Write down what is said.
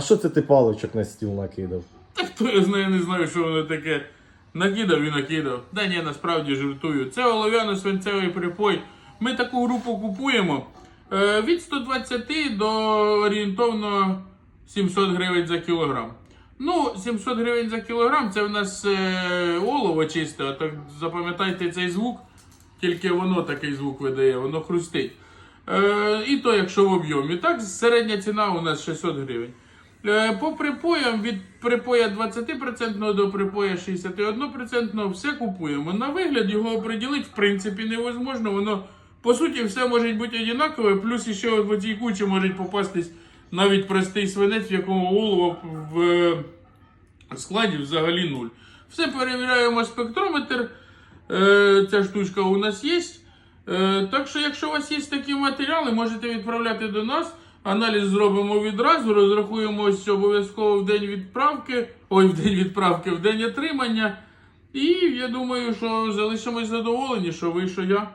А що це ти паличок на стіл накидав? Та хто я знає, не знаю, що воно таке. Накидав і накидав. Да ні, насправді жартую. Це олов'яно-свинцевий припой. Ми таку групу купуємо е, від 120 до орієнтовно 700 гривень за кілограм. Ну, 700 гривень за кілограм це в нас е, олово чисте, а так запам'ятайте цей звук, тільки воно такий звук видає, воно хрустить. Е, і то, якщо в об'ємі. Так, середня ціна у нас 600 гривень. Е, По припоям від припоя 20% до припоя 61% все купуємо. На вигляд його оприділити в принципі невозможно. Воно по суті все може бути однакове, плюс ще в цій кучі може попастись навіть простий свинець, в якому олово в е, складі взагалі нуль. Все перевіряємо спектрометр. Е, Ця штучка у нас є. Так що, якщо у вас є такі матеріали, можете відправляти до нас. Аналіз зробимо відразу, розрахуємося обов'язково в день відправки, ой, в день відправки, в день отримання. І я думаю, що залишимось задоволені, що ви, що я.